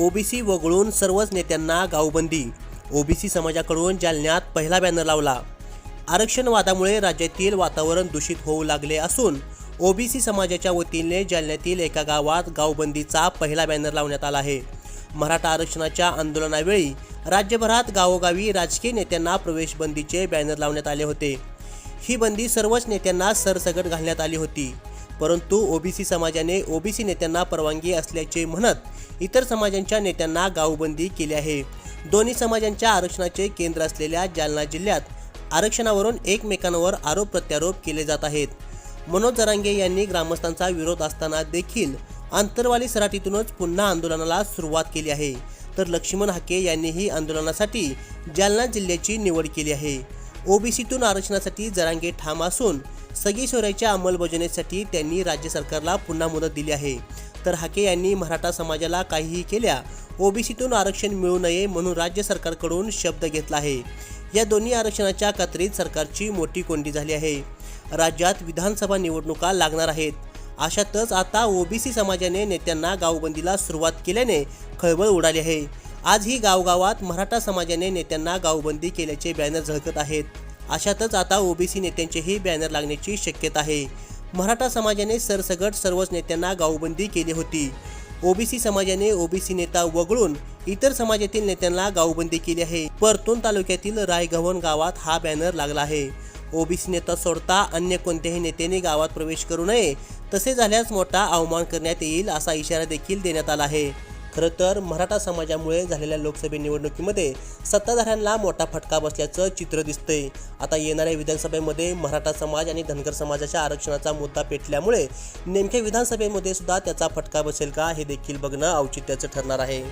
OBC वगळून सर्वच नेत्यांना गावबंदी. ओबीसी समाजाकडून जालन्यात पहिला बॅनर लावला. आरक्षण वादामुळे राज्यातील वातावरण दूषित होऊ लागले असून ओबीसी समाजाच्या वतीने जालन्यातील एका गावात गावबंदीचा पहिला बॅनर लावण्यात आला आहे. मराठा आरक्षणाच्या आंदोलनावेळी राज्यभरात गावोगावी राजकीय नेत्यांना प्रवेशबंदीचे बॅनर लावण्यात आले होते. ही बंदी सर्वच नेत्यांना सरसगट घालण्यात आली होती. परंतु ओबीसी समाजाने ओबीसी नेत्यांना परवानगी असल्याचे म्हणत इतर समाजांच्या नेत्यांना गावबंदी केली आहे. दोन्ही समाजांच्या आरक्षणाचे केंद्र असलेल्या जालना जिल्ह्यात आरक्षणावरून एकमेकांवर आरोप प्रत्यारोप केले जात आहेत. मनोज जरांगे यांनी ग्रामस्थांचा विरोध असताना देखील आंतरवाली सराटीतूनच पुन्हा आंदोलनाला सुरुवात केली आहे. तर लक्ष्मण हाके यांनीही आंदोलनासाठी जालना जिल्ह्याची निवड केली आहे. ओबीसीतून आरक्षणासाठी जरांगे ठाम असून सगळी सोयऱ्याच्या अंमलबजावणीसाठी त्यांनी राज्य सरकारला पुन्हा मुदत दिली आहे. तर हाके यांनी मराठा समाजाला काहीही केल्या ओबीसीतून आरक्षण मिळू नये म्हणून राज्य सरकारकडून शब्द घेतला आहे. या दोन्ही आरक्षणाच्या कत्रीत सरकारची मोठी कोंडी झाली आहे. राज्यात विधानसभा निवडणुका लागणार आहेत. अशातच आता ओबीसी समाजाने नेत्यांना गावबंदीला सुरुवात केल्याने खळबळ उडाली आहे. आजही गावगावात मराठा समाजाने नेत्यांना गावबंदी केल्याचे बॅनर झळकत आहेत. अशातच आता ओबीसी नेत्यांचेही बॅनर लागण्याची शक्यता आहे. मराठा समाजाने सरसगट सर्वच नेत्यांना गावबंदी केली होती. ओबीसी समाजाने ओबीसी नेता वगळून इतर समाजातील नेत्यांना गावबंदी केली आहे. परतून तालुक्यातील रायगव्हाण गावात हा बॅनर लागला आहे. ओबीसी नेता सोडता अन्य कोणत्याही नेत्याने गावात प्रवेश करू नये. तसे झाल्यास मोठा अवमान करण्यात येईल असा इशारा देखील देण्यात आला आहे. खरं तर मराठा समाजामुळे झालेल्या लोकसभा निवडणुकीमध्ये सत्ताधाऱ्यांना मोठा फटका बसल्याचं चित्र दिसतंय. आता येणाऱ्या विधानसभेमध्ये मराठा समाज आणि धनगर समाजाच्या आरक्षणाचा मुद्दा पेटल्यामुळे नेमक्या विधानसभेमध्ये सुद्धा त्याचा फटका बसेल का हे देखील बघणं औचित्याचं ठरणार आहे.